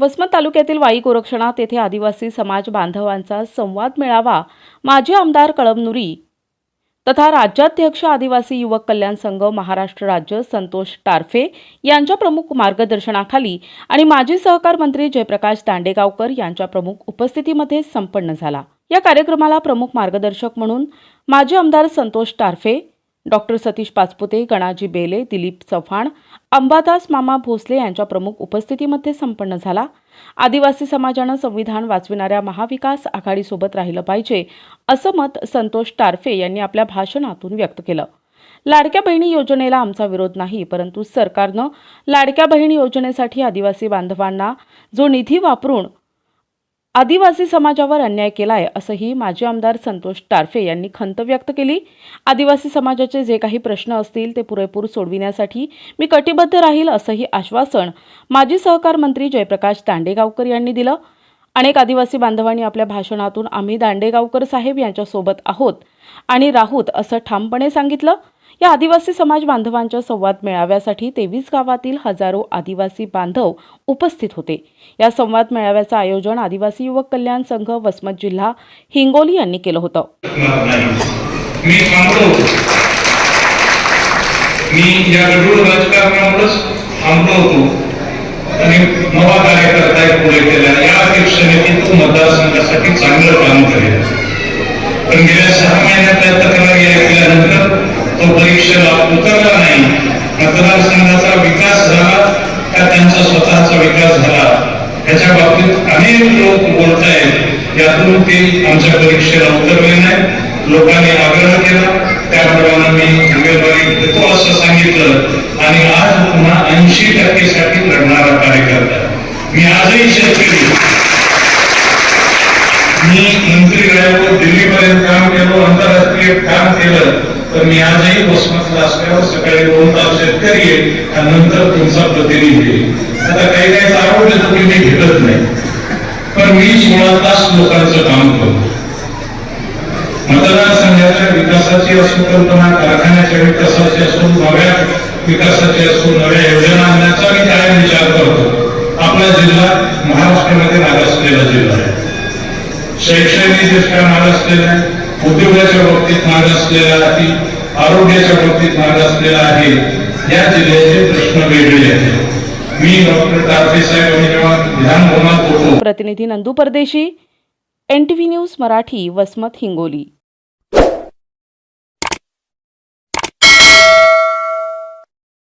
वसमत तालुक्यातील वाई गोरक्षणात येथे आदिवासी समाज बांधवांचा संवाद मेळावा. माजी आमदार कळमनुरी तथा राज्याध्यक्ष आदिवासी युवक कल्याण संघ महाराष्ट्र राज्य संतोष टारफे यांच्या प्रमुख मार्गदर्शनाखाली आणि माजी सहकार मंत्री जयप्रकाश दांडेगावकर यांच्या प्रमुख उपस्थितीमध्ये संपन्न झाला. या कार्यक्रमाला प्रमुख मार्गदर्शक म्हणून माजी आमदार संतोष टारफे डॉक्टर सतीश पाचपुते गणाजी बेले दिलीप चव्हाण अंबादास मामा भोसले यांच्या प्रमुख उपस्थितीमध्ये संपन्न झाला. आदिवासी समाजानं संविधान वाचविणाऱ्या महाविकास आघाडीसोबत राहिलं पाहिजे असं मत संतोष टारफे यांनी आपल्या भाषणातून व्यक्त केलं. लाडक्या बहिणी योजनेला आमचा विरोध नाही परंतु सरकारनं लाडक्या बहिणी योजनेसाठी आदिवासी बांधवांना जो निधी वापरून आदिवासी समाजावर अन्याय केलाय असंही माजी आमदार संतोष टारफे यांनी खंत व्यक्त केली. आदिवासी समाजाचे जे काही प्रश्न असतील ते पुरेपूर सोडविण्यासाठी मी कटिबद्ध राहील असंही आश्वासन माजी सहकार मंत्री जयप्रकाश दांडेगावकर यांनी दिलं. अनेक आदिवासी बांधवांनी आपल्या भाषणातून आम्ही दांडेगावकर साहेब यांच्यासोबत आहोत आणि राहूत असं ठामपणे सांगितलं. या आदिवासी समाज बांधवांच्या संवाद मेळाव्यासाठी तेवीस गावातील हजारो आदिवासी बांधव उपस्थित होते. या संवाद मेळाव्याचं आयोजन आदिवासी युवक कल्याण संघ वसमत जिल्हा हिंगोली यांनी केलं होतं. मी थांबलो मी या गडूळ राजकारणामुळेच थांबलो होतो. आणि नवा कार्यकर्ता एक पुढे केला. या अपेक्षेने तू मतदारसंघासाठी चांगलं काम करेल पण गेल्या सहा महिन्यात त्या तक्रारी ऐकल्यानंतर तो परीक्षेला उतरला नाही. मतदार संघाचा विकास झाला का त्यांचा स्वतःचा विकास झाला? त्याच्या बाबतीत अनेक लोक बोलत आहेत यातून ते आमच्या परीक्षेला उतरले नाही. लोकांनी आग्रह केला. त्याप्रमाणे मी उमेदवारी देतो असं सांगितलं. आणि आज पुन्हा ऐंशी टक्केसाठी लढणारा कार्यकर्ता मी आजही शेतकरी. मी मंत्री राहिलो दिल्लीपर्यंत काम केलं. आंतरराष्ट्रीय काम केलं तर मी आजही वसमतला असल्यावर सकाळी दोन तास शेतकरी आहे आणि नंतर तुमचा प्रतिनिधी येईल आता काही काही आरोप तर मी घेतच नाही. पण मी सोळा तास लोकांचं काम करतो. मतदारसंघाच्या विकासाची असो कल्पना कारखान्याच्या विकासाची असो नव्या विकासाची असो नव्या योजना आणण्याचा मी काय विचार करतो? आपला जिल्हा महाराष्ट्रामध्ये मागासलेला जिल्हा आहे. शैक्षणिक दृष्ट्या मागासलेला आहे. उद्योगाच्या बाबतीत आहे आरोग्याच्या बाबतीत आहे या जिल्ह्याचे प्रश्न वेगळे आहेत मी डॉक्टर साहेब आणि जेव्हा होतो प्रतिनिधी Nandu Pardeshi N T V news Marathi Vasmat Hingoli